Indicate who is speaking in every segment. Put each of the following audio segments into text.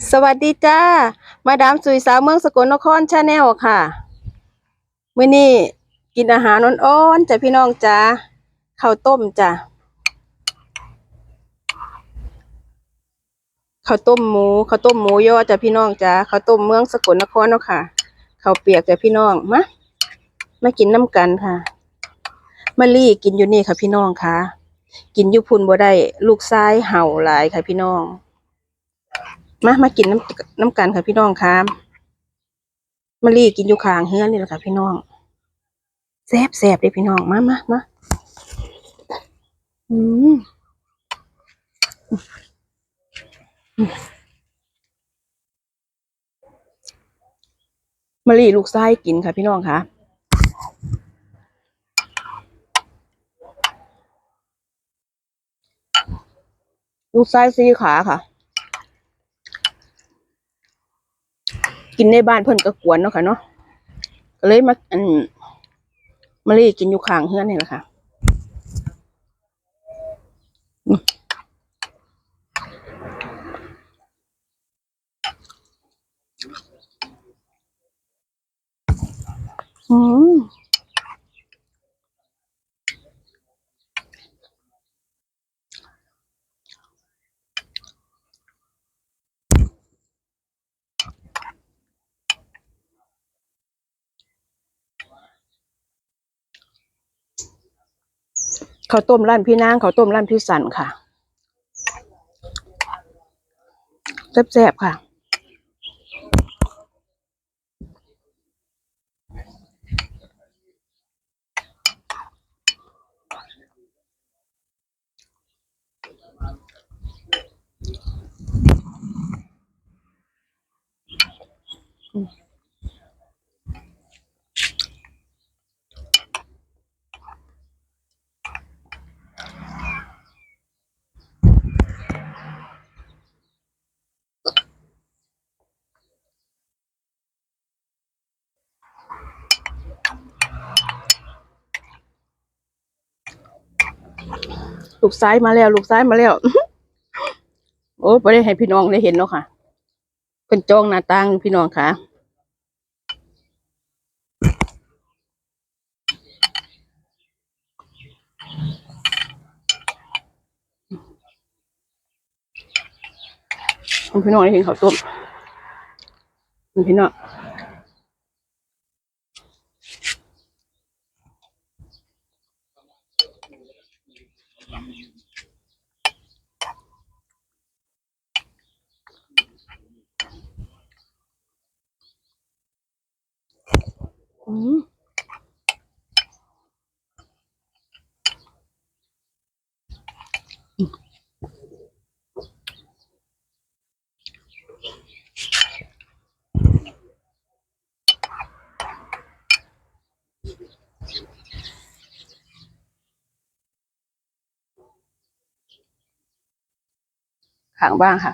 Speaker 1: สวัสดีจ้า มาดามสุยสาวเมืองสกลนครชาแนลค่ะมื้อนี้กินอาหารอ่อนๆจ้ะพี่น้องจ้าข้าวต้มจ้ะข้าวต้มหมูข้าวต้มหมูยอจ้ะพี่น้องจ้าข้าวต้มเมืองสกลนครเนาะค่ะข้าวเปียกจ้ะพี่น้องมามากินน้ำกันค่ะมาลี่กินอยู่นี่ค่ะพี่น้องค่ะ กินอยู่พุ่นบ่ได้ลูกชายเห่าหลายค่ะพี่น้อง มามากินน้ำน้ำกันค่ะพี่น้องค่ะมารีกินอยู่ข้างเฮือนนี่แหละค่ะพี่น้องแซ่บแซ่บเลยพี่น้องมามามาอืมมารีลูกไส้กินค่ะพี่น้องค่ะลูกไส้ซีขาค่ะ กินในบ้านเพิ่นก็กวนเนาะค่ะเนาะก็เลยมาอันมะลิกินอยู่ข้างเฮือนนี่แหละค่ะอืม ข้าวต้มร้านพี่นางข้าวต้มร้านพี่สันค่ะแซ่บๆค่ะ ลูกซ้ายมาแล้ว ลูกซ้ายมาแล้ว โอ้ไม่ได้ให้พี่น้องได้เห็นเนาะค่ะเป็นจองหน้าต่างพี่น้องค่ะพี่น้องได้เห็นเขาต้มพี่น้อง อืมขางบ้างค่ะ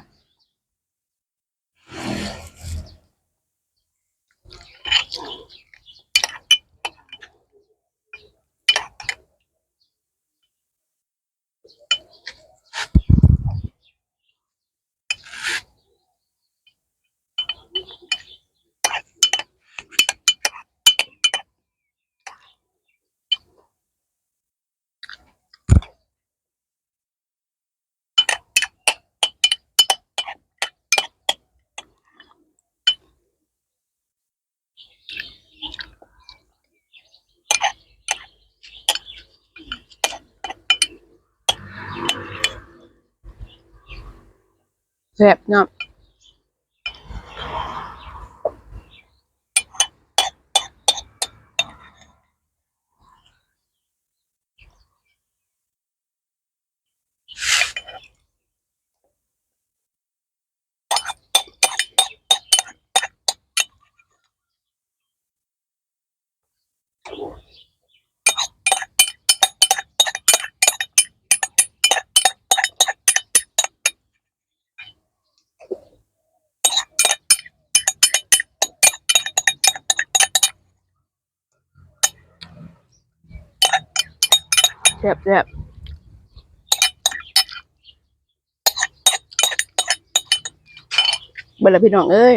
Speaker 1: แซ่บเนาะ แซ่บแซ่บเบิ่ละพี่น้องเอ้ย